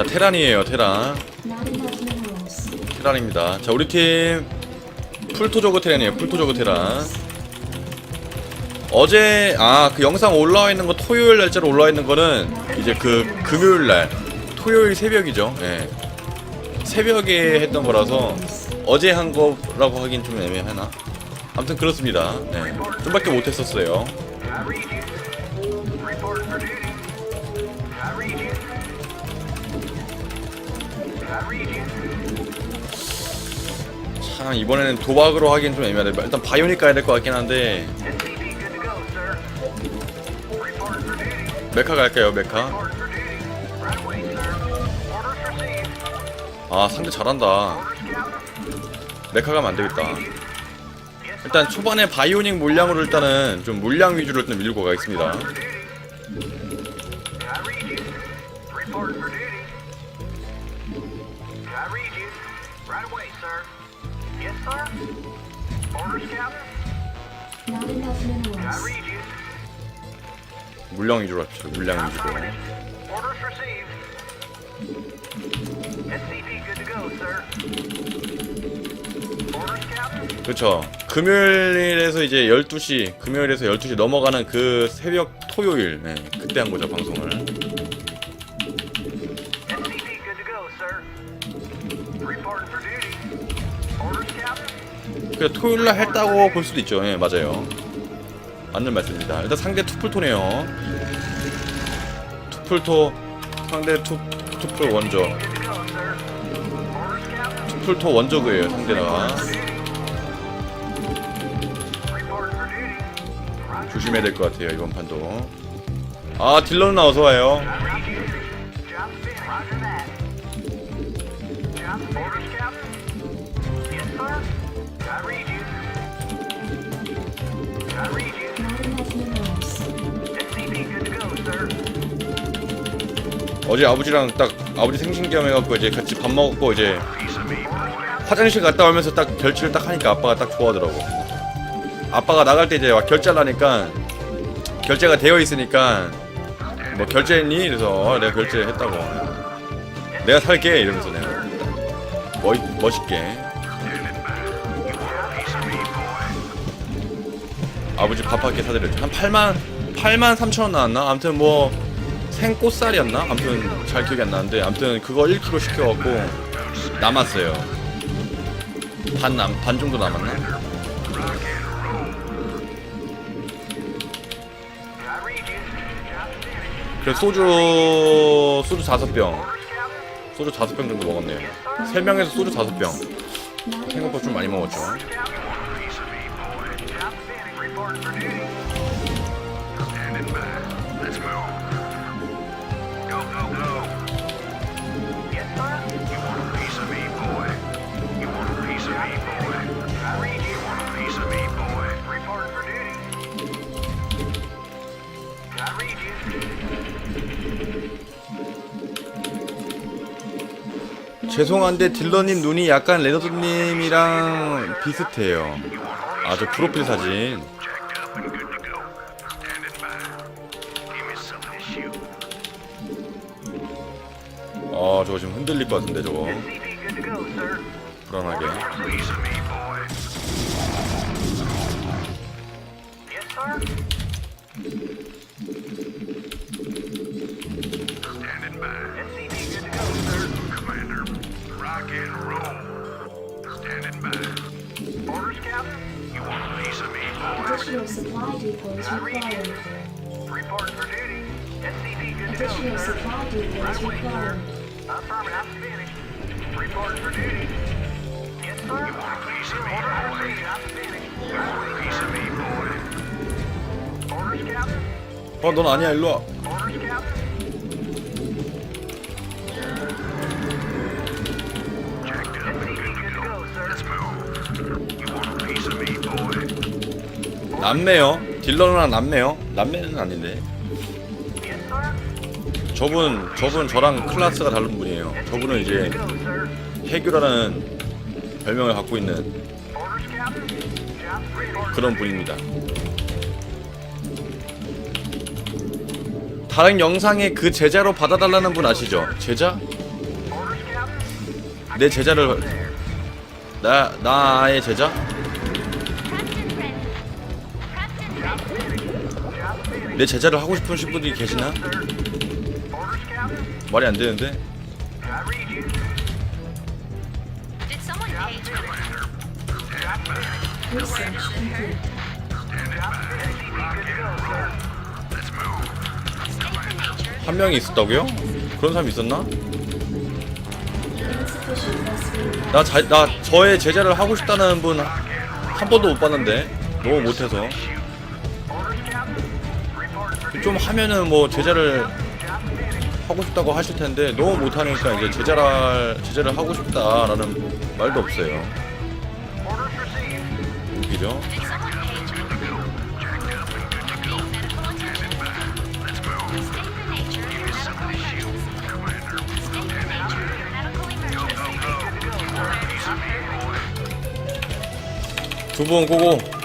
자 테란이에요 테란. 테란입니다. 자 우리 팀 풀토저그 테란이에요 풀토저그 테란. 어제 아 그 영상 올라와 있는 거 토요일 날짜로 올라와 있는 거는 이제 그 금요일 날 토요일 새벽이죠. 예. 새벽에 했던 거라서 어제 한 거라고 하긴 좀 애매하나? 아무튼 그렇습니다. 네 좀밖에 못 했었어요 참 이번에는 도박으로 하긴 좀 애매하다 일단 바이오닉 가야 될 것 같긴 한데. 메카 갈까요 메카. 아 상대 잘한다. 메카 가면 안 되겠다 Yes, sir. 일단 초반에 바이오닉 물량으로 일단은 좀 물량 위주로 일단 밀고 가겠습니다 물량 위주로 합시다 물량 위주로. 그쵸 금요일에서 이제 12시 금요일에서 12시 넘어가는 그 새벽 토요일 네, 그때 한 거죠 방송을 그 토요일 날 했다고 볼 수도 있죠. 예 맞아요. 맞는 말씀입니다. 일단 상대 투풀토네요. 투풀토 상대 투, 투풀 Captain. 투풀토 원저그예요 상대가. 조심해야 될 것 같아요 이번 판도. 아 딜러는 나와서 와요 어제 아버지랑 딱 아버지 생신 겸 해갖고 이제 같이 밥 먹고 이제 화장실 갔다 오면서 딱 결제를 딱 하니까 아빠가 딱 좋아하더라고. 아빠가 나갈 때 이제 막 결제를 하니까 결제가 되어 있으니까 뭐 결제했니? 그래서 어, 내가 결제했다고. 내가 살게 이러면서 내가 멋 멋있게 아버지 밥한개 사드렸죠. 한 8만 8만 3천 원 나왔나? 아무튼 뭐 생꽃살이었나? 아무튼 잘 기억이 안 나는데 아무튼 그거 1kg 시켜갖고 남았어요. 반남반 정도 남았나? 그래서 소주 소주 다섯 병 Orders, Captain. 소주 다섯 병 정도 먹었네요. 세 명에서 소주 다섯 병 Not 생각보다 enough 좀 많이. 먹었죠. 죄송한데 딜러님 눈이 약간 레너드님이랑 비슷해요. 아 저 프로필 사진. 아 저거 지금 흔들릴 것 같은데 저거. 불안하게. Orders, Captain. You want a piece of me, boy? Additional supply depots required. Reporting for duty. SCP good to go, Additional sir. supply depots required. Affirmative, I'm finished. Reporting for duty. Yes, sir. You want a piece of me, Orders boy? received, I'm finished. You want a piece of me, boy? Orders, Captain. 어 넌 아니야 일로 와. 남매요. 딜러랑 남매요. 남매는 아닌데. 저분 저분 저랑 클래스가 다른 분이에요. 저분은 이제. 해규라라는 별명을 갖고 있는. 그런 분입니다. 다른 영상에 그 제자로 받아달라는 분 아시죠? 제자? 내 제자를 나 나의 제자? 내 제자를 하고 싶으신 분들이 계시나? 말이 안 되는데. 한 명이 있었다고요? 그런 사람이 있었나? 나, 자, 나 저의 제자를 하고 싶다는 분 한 번도 못 봤는데 너무 못해서 좀 하면은 뭐 제자를 하고 싶다고 하실 텐데 너무 못하니까 이제 제자를 제자를 하고 싶다라는 말도 없어요. 웃기죠? Page me?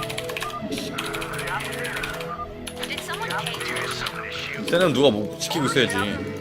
쟤는 누가 뭐 지키고 있어야지.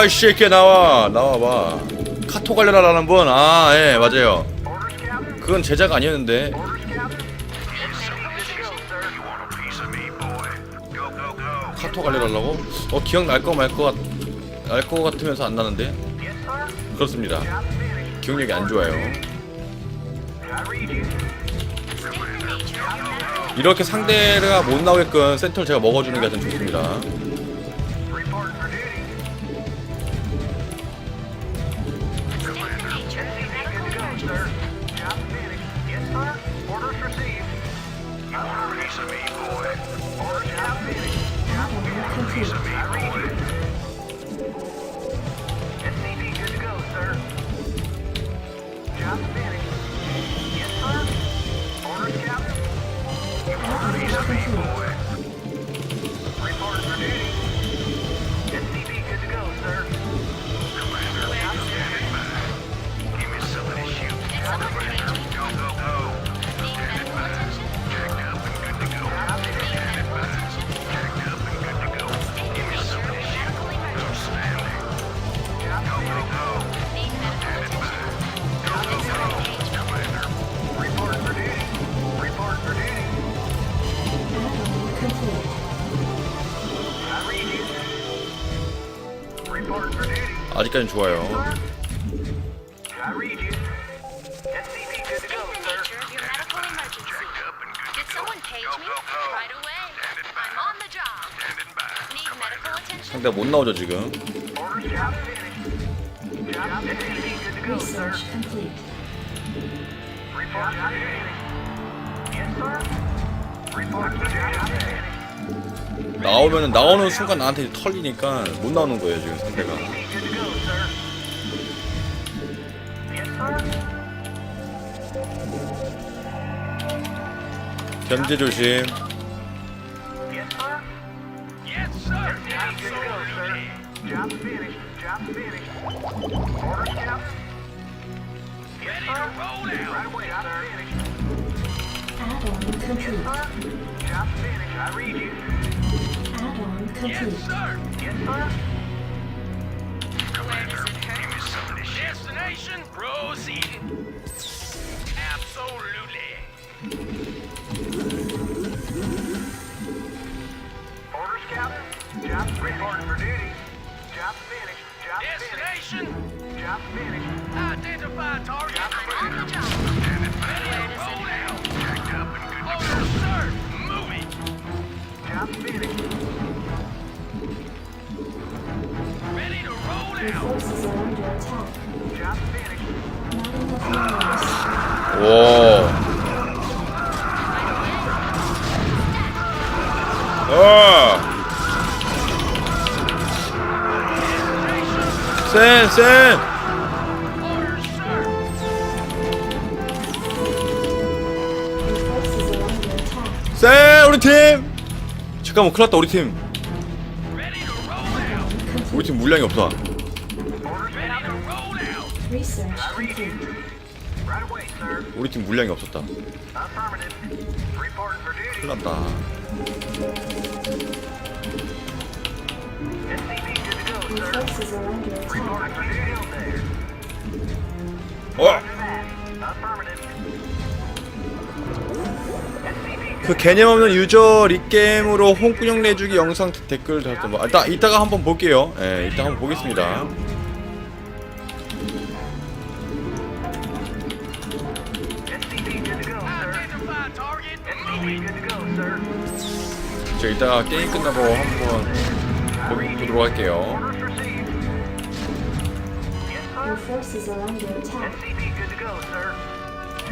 나와 이 새끼 나와 나와봐. 카톡 관련하라는 분. 아예 맞아요. 그건 제자가 아니었는데. 카톡 관련하려고? 어 기억날 거 말거 같. 알거 같으면서 안 나는데. 그렇습니다. 기억력이 안 좋아요. 이렇게 상대가 못 나오게끔 센터를 제가 먹어주는 게 가장 좋습니다. Duty. Yes, sir. Report for duty. 나오면은 나오는 순간 나한테 털리니까 못 나오는 거예요 지금 상대가. 견제 조심. Shoot. Destination proceeding. Absolutely. Orders, Captain. Job report for duty. Job finished. Job finished. Destination. Job finished. Identify target. I'm on the job. Ready to roll out. Checked up and good to sir. Moving. Job finished. Ready to roll Your forces are under attack. 오. 어. 쌤, 쌤. 쌤, 우리 팀. 잠깐만, 큰일 났다, 우리 팀. 우리 팀 물량이 없어 우리 팀 물량이 없었다 Affirmative. Reporting for duty. 큰일 났다 SCV good to go, Your sir. forces are under attack. Reporting for duty on there. 어! 그 개념 없는 유저 립게임으로 홍군형 내주기 영상 댓글 달았던 뭐 일단 이따가 한번 볼게요 예 이따 한번 보겠습니다 저 이따가 게임 끝나고 한번 보- 보도록 할게요 Orders received. Yes, Your sir. forces are under attack. SCV good to go, sir.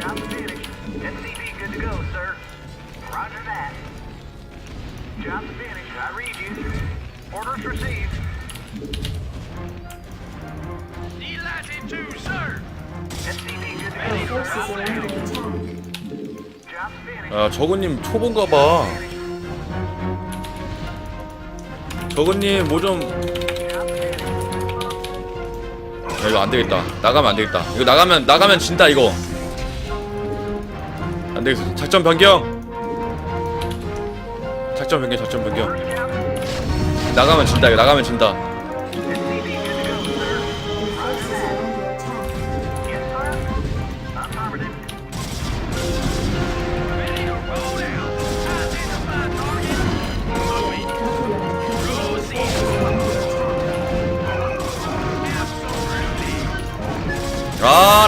Job finished. SCV good to go, sir. Roger that. Job finished. I read you. Orders received. Delighted to, sir. SCV good to Your go, forces sir. are under attack. Job finished. 아 저거님 초본가봐 저거님 뭐 좀. 야, 이거 안되겠다. 나가면 안되겠다. 이거 나가면 나가면 진다 이거. 안되겠어. 작전 변경. 작전 변경 작전 변경. 나가면 진다 이거 나가면 진다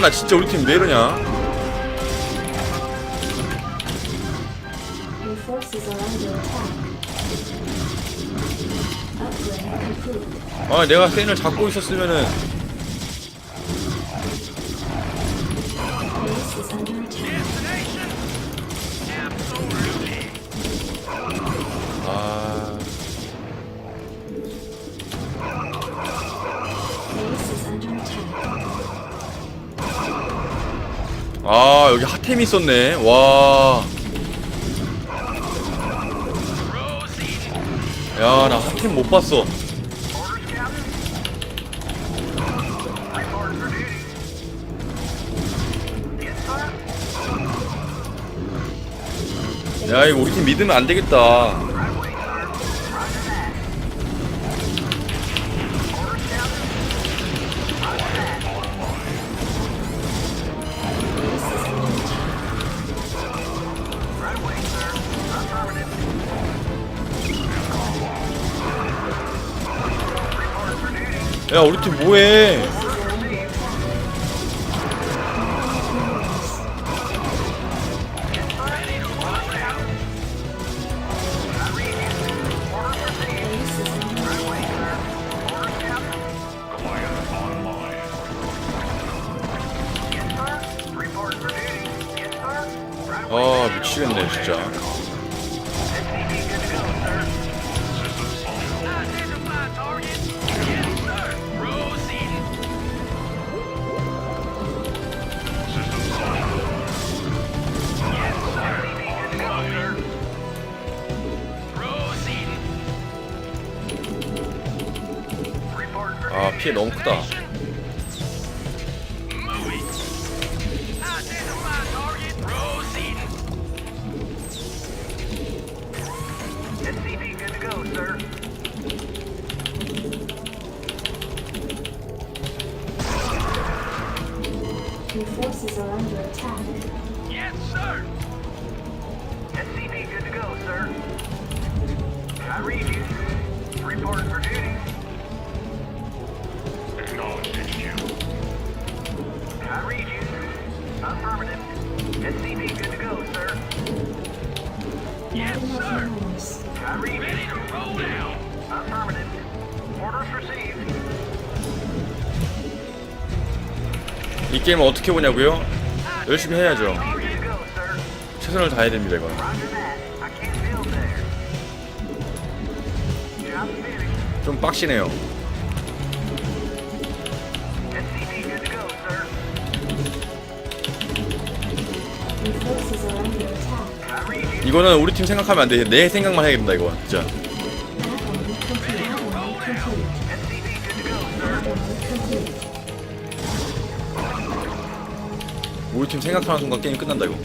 아 나 진짜 우리 팀 왜 이러냐. 아 내가 센을 잡고 있었으면은 아 여기 핫템이 있었네 와. 야나 핫템 못 봤어. 야 이거 우리 팀 믿으면 안 되겠다. 야 우리 팀 뭐해? 아 미치겠네 진짜. 아. 피해 너무 크다. 이 게임을 어떻게 보냐고요? 열심히 해야죠. 최선을 다해야 됩니다 이건. 좀 빡시네요. 이거는 우리 팀 생각하면 안 돼. 내 생각만 해야겠다 이거 진짜. 우리 팀 생각하는 순간 게임 끝난다 이거.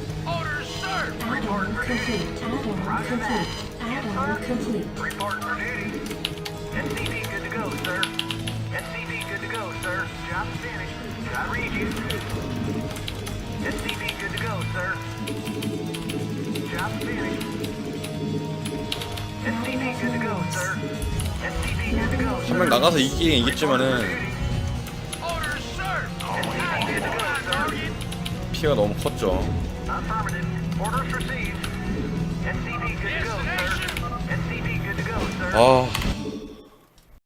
Job finished. I read you. SCV good to go, sir. Job finished. SCV good to go, sir. SCV good to go, 한 sir. 명 나가서 이기긴 이겼지만은 Orders, sir. SCV good to go, sir. 피해가 너무 컸죠. Affirmative. Orders received. SCV good to go, sir. SCV good to go, sir. 아